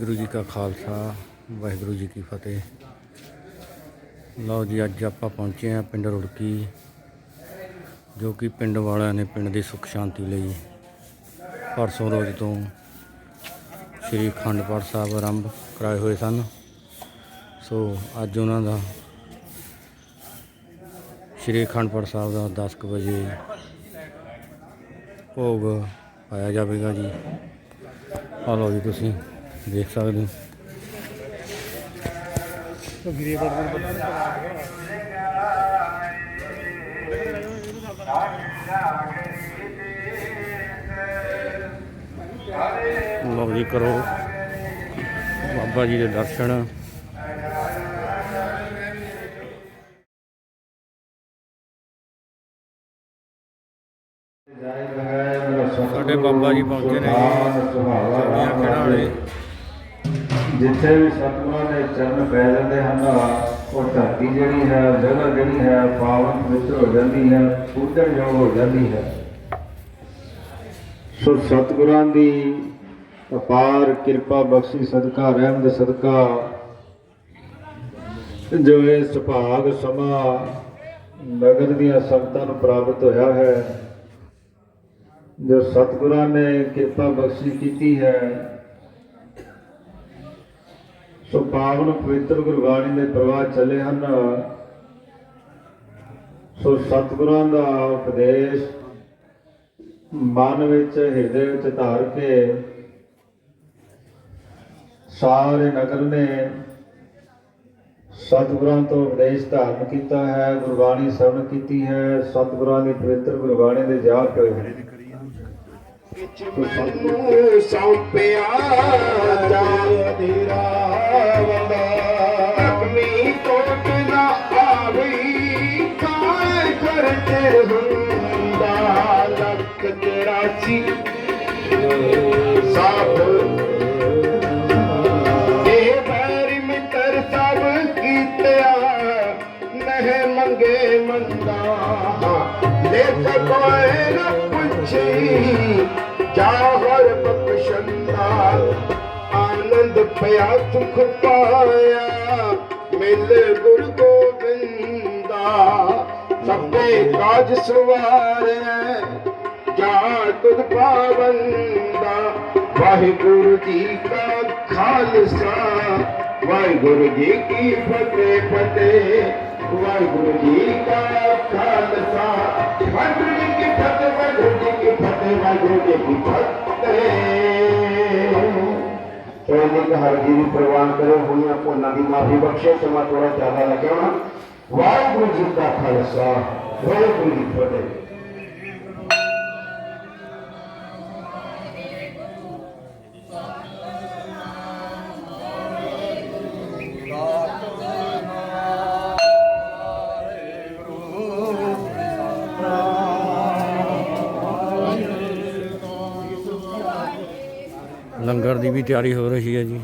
ਵਾਹਿਗੁਰੂ ਜੀ ਕਾ ਖਾਲਸਾ, ਵਾਹਿਗੁਰੂ ਜੀ ਕੀ ਫਤਿਹ। ਲਓ ਜੀ, ਅੱਜ ਆਪਾਂ ਪਹੁੰਚੇ ਹਾਂ ਪਿੰਡ ਰੁੜਕੀ, ਜੋ ਕਿ ਪਿੰਡ ਵਾਲਿਆਂ ਨੇ ਪਿੰਡ ਦੀ ਸੁੱਖ ਸ਼ਾਂਤੀ ਲਈ ਪਰਸੋਂ ਰੋਜ਼ ਤੋਂ ਸ੍ਰੀ ਅਖੰਡ ਪਾਠ ਸਾਹਿਬ ਆਰੰਭ ਕਰਾਏ ਹੋਏ ਸਨ। ਸੋ ਅੱਜ ਉਹਨਾਂ ਦਾ ਸ੍ਰੀ ਅਖੰਡ ਪਾਠ ਸਾਹਿਬ ਦਾ 10 ਕੁ ਵਜੇ ਭੋਗ ਪਾਇਆ ਜਾਵੇਗਾ ਜੀ। ਆ ਲਓ ਜੀ ਤੁਸੀਂ। ਦੇਖ ਸਕਦੇ ਹੋ। ਲਓ ਜੀ ਕਰੋ। ਬਾਬਾ ਜੀ ਦੇ ਦਰਸ਼ਨ। ਸਾਡੇ ਬਾਬਾ ਜੀ ਪਹੁੰਚੇ ਨੇ ਜੀ। ਚੌੜੀਆਂ ਖੇੜਾਂ ਵਾਲੇ। ਜਿੱਥੇ ਵੀ ਸਤਿਗੁਰਾਂ ਦੇ ਚਰਨ ਪੈ ਜਾਂਦੇ ਹਨ, ਉਹ ਧਰਤੀ ਜਿਹੜੀ ਹੈ, ਜਗ੍ਹਾ ਜਿਹੜੀ ਹੈ, ਪਾਵਨ ਪਵਿੱਤਰ ਹੋ ਜਾਂਦੀ ਹੈ ਪੂਜਣ ਪੂਜਣਯੋਗ ਹੋ ਜਾਂਦੀ ਹੈ। ਸੋ ਸਤਿਗੁਰਾਂ ਦੀ ਅਪਾਰ ਕਿਰਪਾ, ਬਖਸ਼ੀ, ਸਦਕਾ ਰਹਿਮ ਦੇ ਸਦਕਾ, ਜੋ ਇਹ ਸੁਭਾਗ ਸਮਾ ਨਗਰ ਦੀਆਂ ਸੰਗਤਾਂ ਨੂੰ ਪ੍ਰਾਪਤ ਹੋਇਆ ਹੈ, ਜੋ ਸਤਿਗੁਰਾਂ ਨੇ ਕਿਰਪਾ ਬਖਸ਼ੀ ਕੀਤੀ ਹੈ ਸੋ ਪਾਵਨ ਪਵਿੱਤਰ ਗੁਰਬਾਣੀ ਦੇ ਪ੍ਰਵਾਹ ਚੱਲੇ ਹਨ। ਸੋ ਸਤਿਗੁਰਾਂ ਦਾ ਉਪਦੇਸ਼ ਮਨ ਵਿੱਚ, ਹਿਰਦੇ ਵਿੱਚ ਧਾਰ ਕੇ ਸਾਰੇ ਨਗਰ ਨੇ ਸਤਿਗੁਰਾਂ ਤੋਂ ਉਪਦੇਸ਼ ਧਾਰਨ ਕੀਤਾ ਹੈ, ਗੁਰਬਾਣੀ ਸਰਵਣ ਕੀਤੀ ਹੈ। ਸਤਿਗੁਰਾਂ ਦੀ ਪਵਿੱਤਰ ਗੁਰਬਾਣੀ ਦੇ ਜਾਪ ਹੋਏ ਸੌਂਪਿਆ ਜਾਏ ਤੇਰਾ ਵੰਦਾ ਅਗਮੀ ਕੋਟ ਨਾ ਆਵੀ ਕਾਇ ਕਰ ਹੁੰਦਾ ਲੱਖ ਤੇਰਾਸੀ ਸਭ ਇਹ ਬੈਰੀ ਮਿੱਤਰ ਸਭ ਕੀਤਿਆ ਨਹਿ ਮੰਗੇ ਮੰਦਾ ਲੇਖ ਕੋਏ ਨਾ ਪੁੱਛੀ ਜਾਹਰ ਬਖਸ਼ੰਦਾ ਆਨੰਦ ਪਿਆ ਸੁਖ ਪਾਇਆ ਮਿਲ ਗੁਰ ਗੋਬਿੰਦਾ ਸਭੇ ਕਾਜ ਸਵਾਰੈ ਜਾ ਤੁਧ ਪਾਵੰਦਾ ਵਾਹਿਗੁਰੂ ਜੀ ਕਾ ਖਾਲਸਾ ਵਾਹਿਗੁਰੂ ਜੀ ਕੀ ਫਤਿਹ ਫਤਿਹ ਵਾਹਿਗੁਰੂ ਜੀ ਕਾ ਖਾਲਸਾ ਫਤਿਹ ਵਾਹਿਗੁਰੂ ਜੀ ਕੀ ਫਤਿਹ ਸੋਨੇ ਦਾ ਹਰ ਜੀ ਨੂੰ ਪ੍ਰਵਾਨ ਕਰੋ ਹੋਈਆਂ ਭੁੱਲਾਂ ਦੀ ਮਾਫੀ ਬਖਸ਼ੇ ਸਮਾਂ ਥੋੜਾ ਜ਼ਿਆਦਾ ਲੱਗਿਆ ਹੋਣਾ ਲੰਗਰ ਦੀ ਵੀ ਤਿਆਰੀ ਹੋ ਰਹੀ ਹੈ ਜੀ।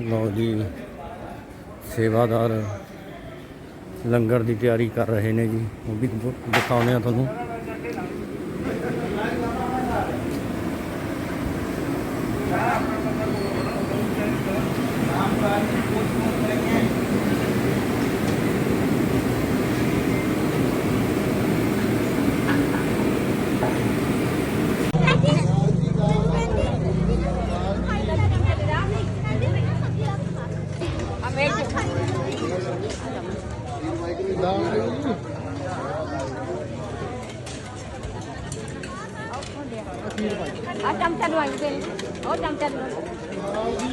ਲਓ ਜੀ, ਸੇਵਾਦਾਰ ਲੰਗਰ ਦੀ ਤਿਆਰੀ ਕਰ ਰਹੇ ਨੇ ਜੀ। ਉਹ ਵੀ ਦਿਖਾਉਂਦੇ ਆ ਤੁਹਾਨੂੰ। ở ਚਮਚਾ ਦਵਾਈ ਔਰਚਾ ਦ